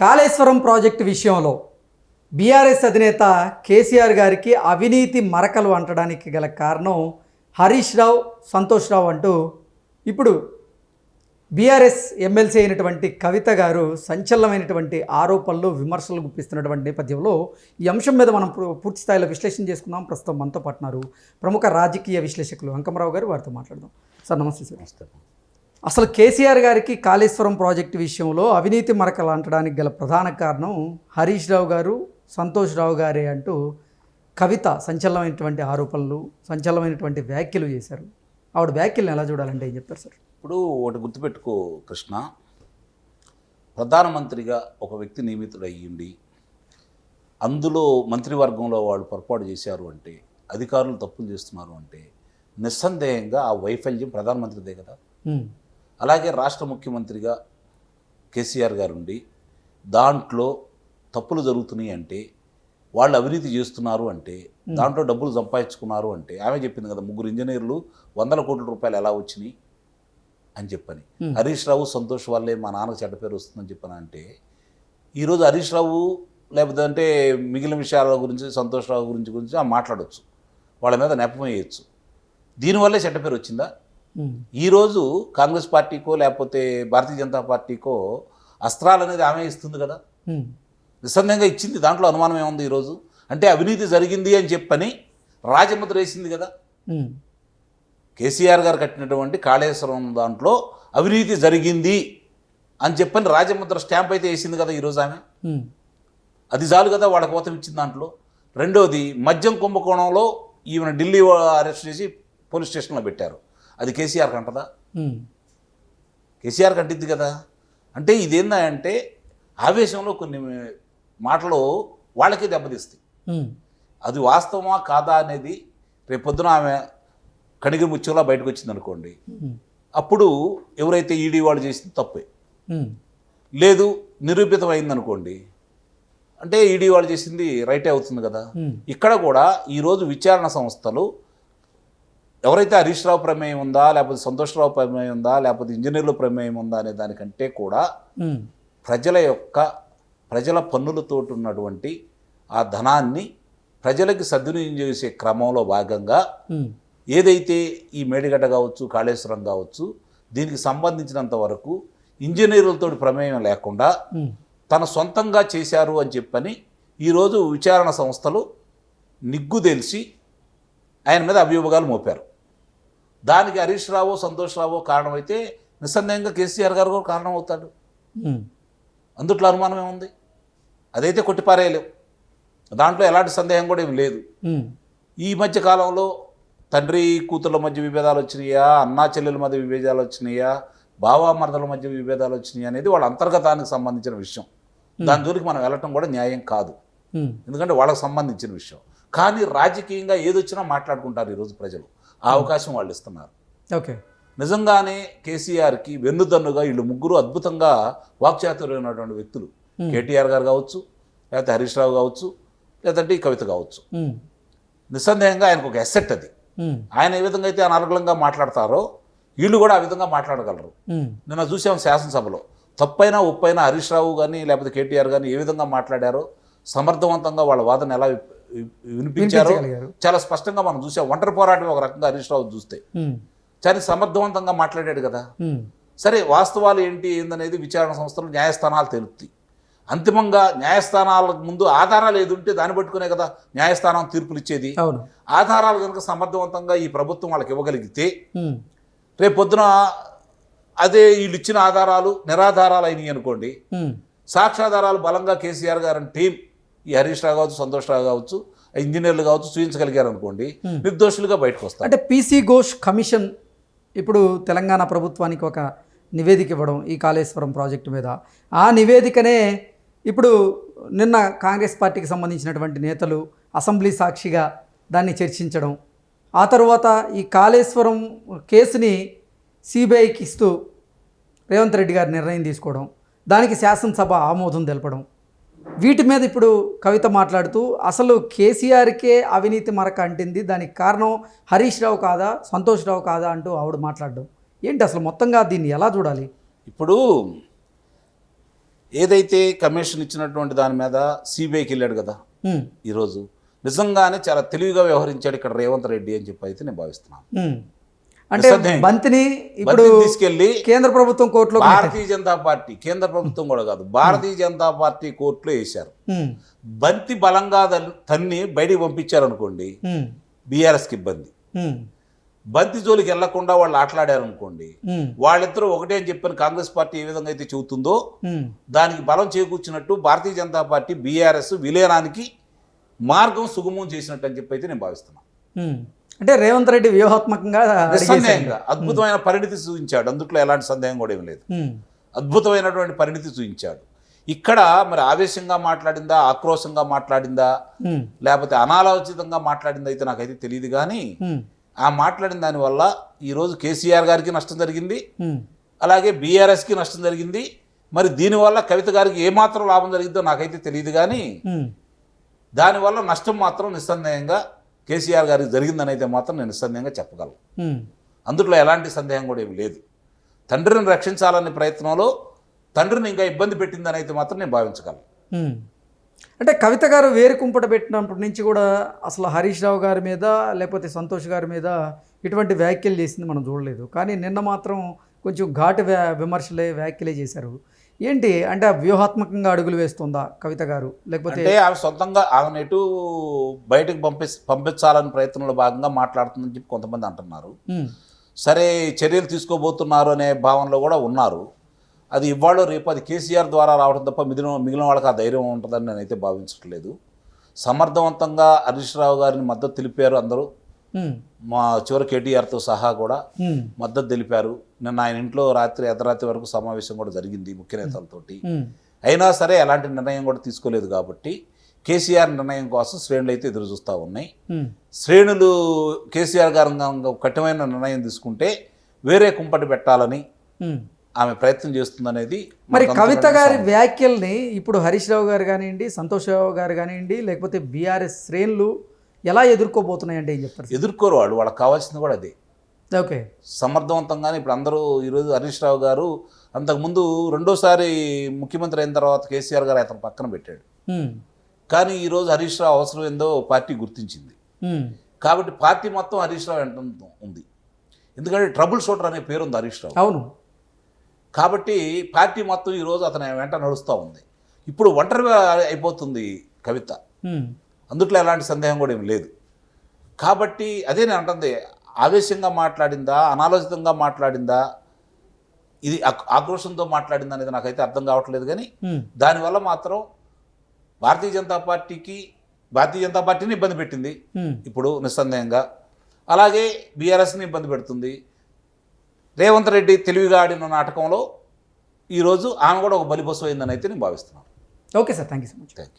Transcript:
Kaleshwaram project విషయంలో BRS అధినేత కేసీఆర్ గారికి అవినీతి మరకలు అంటడానికి గల కారణం హరీష్ రావు సంతోష్ రావు అంటూ ఇప్పుడు బీఆర్ఎస్ ఎమ్మెల్సీ అయినటువంటి కవిత గారు సంచలనమైనటువంటి ఆరోపణలు విమర్శలు గుప్పిస్తున్నటువంటి నేపథ్యంలో ఈ అంశం మీద మనం పూ- పూర్తి స్థాయిలో విశ్లేషణ చేసుకుందాం. ప్రస్తుతం మనతో పాటున్నారు ప్రముఖ రాజకీయ విశ్లేషకులు అంకమరావు గారు. వారితో మాట్లాడదాం. సార్ నమస్తే సార్. అసలు కేసీఆర్ గారికి కాళేశ్వరం ప్రాజెక్టు విషయంలో అవినీతి మరకలు అంటడానికి గల ప్రధాన కారణం హరీష్ రావు గారు సంతోష్ రావు గారే అంటూ కవిత సంచలనమైనటువంటి ఆరోపణలు సంచలనమైనటువంటి వ్యాఖ్యలు చేశారు. ఆవిడ వ్యాఖ్యలను ఎలా చూడాలంటే ఏం చెప్తారు సార్? ఇప్పుడు ఒకటి గుర్తుపెట్టుకో కృష్ణ. ప్రధానమంత్రిగా ఒక వ్యక్తి నియమితుడు అయ్యిండి అందులో మంత్రివర్గంలో వాళ్ళు పొరపాటు చేశారు అంటే అధికారులు తప్పులు చేస్తున్నారు అంటే నిస్సందేహంగా ఆ వైఫల్యం ప్రధానమంత్రిదే కదా. అలాగే రాష్ట్ర ముఖ్యమంత్రిగా కేసీఆర్ గారు ఉండి దాంట్లో తప్పులు జరుగుతున్నాయి అంటే వాళ్ళు అవినీతి చేస్తున్నారు అంటే దాంట్లో డబ్బులు సంపాదించుకున్నారు అంటే ఆమె చెప్పింది కదా ముగ్గురు ఇంజనీర్లు వందల కోట్ల రూపాయలు ఎలా వచ్చినాయి అని చెప్పని. హరీష్ రావు సంతోష్ వల్లే మా నాన్నకు చెడ్డ పేరు వస్తుందని చెప్పని అంటే ఈరోజు హరీష్ రావు లేకపోతే అంటే మిగిలిన విషయాల గురించి సంతోష్ రావు గురించి గురించి ఆ మాట్లాడొచ్చు. వాళ్ళ మీద నెపం వేయచ్చు. దీనివల్లే చెడ్డ పేరు వచ్చిందా? ఈరోజు కాంగ్రెస్ పార్టీకో లేకపోతే భారతీయ జనతా పార్టీకో అస్త్రాలు అనేది ఆమె ఇస్తుంది కదా? ఉమ్, నిస్సందేహంగా ఇచ్చింది దాంట్లో అనుమానం ఏముంది ఈరోజు అంటే అవినీతి జరిగింది అని చెప్పని రాజముద్ర వేసింది కదా? కేసీఆర్ గారు కట్టినటువంటి కాళేశ్వరం దాంట్లో అవినీతి జరిగింది అని చెప్పని రాజముద్ర స్టాంప్ అయితే వేసింది కదా ఈరోజు ఆమె? అది చాలు కదా వాళ్ళ కోతం ఇచ్చిన దాంట్లో? రెండోది మద్యం కుంభకోణంలో ఈమెను ఢిల్లీ అరెస్ట్ చేసి పోలీస్ స్టేషన్లో పెట్టారు. అది కేసీఆర్ కంటదా? కేసీఆర్ కట్టింది కదా? అంటే ఇదేందంటే ఆవేశంలో కొన్ని మాటలు వాళ్ళకి దెబ్బతీస్తాయి. అది వాస్తవమా కాదా అనేది రేపొద్దున ఆమె కణిగి ముత్యంలా బయటకు వచ్చింది అనుకోండి అప్పుడు ఎవరైతే ఈడీ వాళ్ళు చేసింది తప్పే. లేదు నిరూపితం అయిందనుకోండి అంటే ఈడీ వాళ్ళు చేసింది రైటే అవుతుంది కదా? ఇక్కడ కూడా ఈరోజు విచారణ సంస్థలు ఎవరైతే హరీష్ రావు ప్రమేయం ఉందా లేకపోతే సంతోషరావు ప్రమేయం ఉందా లేకపోతే ఇంజనీర్ల ప్రమేయం ఉందా అనే దానికంటే కూడా ప్రజల యొక్క ప్రజల పన్నులతో ఉన్నటువంటి ఆ ధనాన్ని ప్రజలకి సద్వినియోగం చేసే క్రమంలో భాగంగా ఏదైతే ఈ మేడిగడ్డ కావచ్చు కాళేశ్వరం కావచ్చు దీనికి సంబంధించినంత వరకు ఇంజనీర్లతో ప్రమేయం లేకుండా తన సొంతంగా చేశారు అని చెప్పని ఈరోజు విచారణ సంస్థలు నిగ్గు తెలిసి ఆయన మీద అభియోగాలు మోపారు. దానికి హరీష్ రావు సంతోష్ రావు కారణమైతే నిస్సందేహంగా కేసీఆర్ గారు కూడా కారణం అవుతాడు అందుట్లో అనుమానం ఏముంది? అదైతే కొట్టిపారేయలేం. దాంట్లో ఎలాంటి సందేహం కూడా ఏమి లేదు. ఈ మధ్య కాలంలో తండ్రి కూతుర్ల మధ్య విభేదాలు వచ్చినాయా? అన్నా చెల్లెల మధ్య విభేదాలు వచ్చినాయా? బావామర్దల మధ్య విభేదాలు వచ్చినాయా అనేది వాళ్ళ అంతర్గతానికి సంబంధించిన విషయం. దాని జోలికి మనం వెళ్ళటం కూడా న్యాయం కాదు. ఎందుకంటే వాళ్ళకి సంబంధించిన విషయం. కానీ రాజకీయంగా ఏదొచ్చినా మాట్లాడుకుంటారు ఈరోజు ప్రజలు. ఆ అవకాశం వాళ్ళు ఇస్తున్నారు. ఓకే. నిజంగానే కేసీఆర్కి వెన్నుదన్నుగా వీళ్ళు ముగ్గురు అద్భుతంగా వాక్చాతుర్యమైనటువంటి వ్యక్తులు. కేటీఆర్ గారు కావచ్చు లేకపోతే హరీష్ రావు కావచ్చు లేదంటే ఈ కవిత కావచ్చు. నిస్సందేహంగా ఆయనకు ఒక ఎసెట్ అది. ఆయన ఏ విధంగా అయితే అనర్గళంగా మాట్లాడతారో వీళ్ళు కూడా ఆ విధంగా మాట్లాడగలరు. నిన్న చూసాం శాసనసభలో. తప్పైనా ఒప్పైనా హరీష్ రావు కానీ లేకపోతే కేటీఆర్ కానీ ఏ విధంగా మాట్లాడారో సమర్థవంతంగా వాళ్ళ వాదన ఎలా వినిపించారో. చాలా స్పష్టంగా మనం చూసాం. ఒంటరి పోరాటం ఒక రకంగా హరీష్ రావు చూస్తే. చాలా సమర్థవంతంగా మాట్లాడాడు కదా. సరే వాస్తవాలు ఏంటి ఏందనేది విచారణ సంస్థలు న్యాయస్థానాలు తెలుపుతాయి. అంతిమంగా న్యాయస్థానాలకు ముందు ఆధారాలు ఏది ఉంటే దాన్ని పట్టుకునే కదా న్యాయస్థానం తీర్పులు ఇచ్చేది. ఆధారాలు కనుక సమర్థవంతంగా ఈ ప్రభుత్వం వాళ్ళకి ఇవ్వగలిగితే రేపు పొద్దున అదే వీళ్ళు ఇచ్చిన ఆధారాలు నిరాధారాలు అయినాయి అనుకోండి. సాక్ష్యాధారాలు బలంగా కేసీఆర్ గారి టీం ఈ హరీష్ రావు కావచ్చు సంతోష్ రావు కావచ్చు ఇంజనీర్లు కావచ్చు చూపించగలిగారు అనుకోండి నిర్దోషులుగా బయటకు వస్తారు అంటే పీసీ ఘోష్ కమిషన్ ఇప్పుడు తెలంగాణ ప్రభుత్వానికి ఒక నివేదిక ఇవ్వడం ఈ కాళేశ్వరం ప్రాజెక్టు మీద. ఆ నివేదికనే ఇప్పుడు నిన్న కాంగ్రెస్ పార్టీకి సంబంధించినటువంటి నేతలు అసెంబ్లీ సాక్షిగా దాన్ని చర్చించడం. ఆ తర్వాత ఈ కాళేశ్వరం కేసుని సిబిఐకి ఇస్తూ రేవంత్ రెడ్డి గారు నిర్ణయం తీసుకోవడం. దానికి శాసనసభ ఆమోదం తెలపడం. వీటి మీద ఇప్పుడు కవిత మాట్లాడుతూ అసలు కేసీఆర్కే అవినీతి మరక అంటింది. దానికి కారణం హరీష్ రావు కాదా సంతోష్ రావు కాదా అంటూ ఆవిడ మాట్లాడడం. ఏంటి అసలు మొత్తంగా దీన్ని ఎలా చూడాలి? ఇప్పుడు ఏదైతే కమిషన్ ఇచ్చినటువంటి దాని మీద సిబిఐకి వెళ్ళాడు కదా ఈరోజు. నిజంగానే చాలా తెలివిగా వ్యవహరించాడు ఇక్కడ రేవంత్ రెడ్డి అని చెప్పి అయితే నేను భావిస్తున్నాను. అంటే. బంతిని ఇప్పుడు బంతిని తీసుకెళ్ళి కేంద్ర ప్రభుత్వం కోర్టులో భారతీయ జనతా పార్టీ కేంద్ర ప్రభుత్వం కూడా కాదు భారతీయ జనతా పార్టీ కోర్టులో వేశారు. ఉమ్, బంతి బలంగా తన్ని బయటికి పంపించారు అనుకోండి ఉమ్, బీఆర్ఎస్కి ఇబ్బంది. ఉమ్, బంతి జోలికి వెళ్ళకుండా వాళ్ళు ఆటలాడారు అనుకోండి ఉమ్, వాళ్ళిద్దరూ ఒకటే అని చెప్పని కాంగ్రెస్ పార్టీ ఏ విధంగా అయితే చెబుతుందో దానికి బలం చేకూర్చినట్టు భారతీయ జనతా పార్టీ బీఆర్ఎస్ విలీనానికి మార్గం సుగమం చేసినట్టు అని చెప్పి అయితే నేను భావిస్తున్నాను. అంటే రేవంత్ రెడ్డి వ్యూహాత్మకంగా. నిస్సందేహంగా అద్భుతమైన పరిణితి చూపించాడు అందుట్లో ఎలాంటి సందేహం కూడా ఏం లేదు. అద్భుతమైనటువంటి పరిణితి చూపించాడు ఇక్కడ మరి ఆవేశంగా మాట్లాడిందా ఆక్రోశంగా మాట్లాడిందా లేకపోతే అనాలోచితంగా మాట్లాడిందా అయితే నాకైతే తెలియదు కానీ ఆ మాట్లాడిన దానివల్ల ఈరోజు కేసీఆర్ గారికి నష్టం జరిగింది. అలాగే బీఆర్ఎస్కి నష్టం జరిగింది. మరి దీనివల్ల కవిత గారికి ఏమాత్రం లాభం జరిగిందో నాకైతే తెలియదు కానీ దానివల్ల నష్టం మాత్రం నిస్సందేహంగా కేసీఆర్ గారికి జరిగిందని అయితే మాత్రం నేను నిస్సందేహంగా చెప్పగలను. అందులో ఎలాంటి సందేహం కూడా ఏమి లేదు. తండ్రిని రక్షించాలనే ప్రయత్నంలో తండ్రిని ఇంకా ఇబ్బంది పెట్టిందని అయితే మాత్రం నేను భావించగలను. అంటే కవిత గారు వేరు కుంపట పెట్టినప్పటి నుంచి కూడా అసలు హరీష్ రావు గారి మీద లేకపోతే సంతోష్ గారి మీద ఇటువంటి వ్యాఖ్యలు చేసింది మనం చూడలేదు. కానీ నిన్న మాత్రం కొంచెం ఘాటు వ్యా విమర్శలే వ్యాఖ్యలే చేశారు. ఏంటి? అంటే ఆ వ్యూహాత్మకంగా అడుగులు వేస్తుందా కవిత గారు? లేకపోతే అంటే ఆమె సొంతంగా ఆమెను ఎటు బయటకు పంపి పంపించాలని ప్రయత్నంలో భాగంగా మాట్లాడుతుందని చెప్పి కొంతమంది అంటున్నారు. సరే చర్యలు తీసుకోబోతున్నారు అనే భావనలో కూడా ఉన్నారు. అది ఇవాళ రేపు అది కేసీఆర్ ద్వారా రావడం తప్ప మిగిలిన మిగిలిన వాళ్ళకి ఆ ధైర్యం ఉంటుందని నేనైతే భావించట్లేదు. సమర్థవంతంగా హరీష్ రావు గారిని మద్దతు తెలిపారు అందరూ. మా చివరి కేటీఆర్తో సహా కూడా ఉమ్, మద్దతు తెలిపారు. నిన్న ఆయన ఇంట్లో రాత్రి అర్ధరాత్రి వరకు సమావేశం కూడా జరిగింది ముఖ్య నేతలతోటి. ఉమ్, అయినా సరే ఎలాంటి నిర్ణయం కూడా తీసుకోలేదు కాబట్టి కేసీఆర్ నిర్ణయం కోసం శ్రేణులు అయితే ఎదురు చూస్తూ ఉన్నాయి. శ్రేణులు కేసీఆర్ గారు కఠినమైన నిర్ణయం తీసుకుంటే వేరే కుంపటి పెట్టాలని. ఆమె ప్రయత్నం చేస్తుందనేది మరి కవిత గారి వ్యాఖ్యల్ని ఇప్పుడు హరీష్ రావు గారు కానివ్వండి సంతోష్ రావు గారు కానివ్వండి లేకపోతే బీఆర్ఎస్ శ్రేణులు ఎలా ఎదుర్కోబోతున్నాయండి ఏం చెప్తారు? ఎదుర్కోరు వాళ్ళు వాళ్ళకి కావాల్సింది కూడా అదే. ఓకే. సమర్థవంతంగానే ఇప్పుడు అందరూ ఈరోజు హరీష్ రావు గారు అంతకుముందు రెండోసారి ముఖ్యమంత్రి అయిన తర్వాత కేసీఆర్ గారు అతను పక్కన పెట్టాడు. కానీ ఈరోజు హరీష్ రావు అవసరం ఏందో పార్టీ గుర్తించింది. కాబట్టి పార్టీ మొత్తం హరీష్ రావు వెంట ఉంది. ఎందుకంటే ట్రబుల్ షూటర్ అనే పేరు ఉంది హరీష్ రావు అవును. కాబట్టి పార్టీ మొత్తం ఈరోజు అతని వెంట నడుస్తూ ఉంది. ఇప్పుడు ఒంటరిగా అయిపోతుంది కవిత. అందుట్లో ఎలాంటి సందేహం కూడా ఏమి లేదు. కాబట్టి అదే నేను అంటుంది ఆవేశంగా మాట్లాడిందా అనాలోచితంగా మాట్లాడిందా ఇది ఆక్- ఆక్రోషంతో మాట్లాడిందా అనేది నాకైతే అర్థం కావట్లేదు కానీ దానివల్ల మాత్రం భారతీయ జనతా పార్టీకి భారతీయ జనతా పార్టీని ఇబ్బంది పెట్టింది. ఇప్పుడు నిస్సందేహంగా. అలాగే బీఆర్ఎస్ని ఇబ్బంది పెడుతుంది. రేవంత్ రెడ్డి తెలివిగా ఆడిన నాటకంలో ఈరోజు ఆమె కూడా ఒక బలిపశు అయిందని అయితే నేను భావిస్తున్నాను. Okay sir thank you so much. Thank you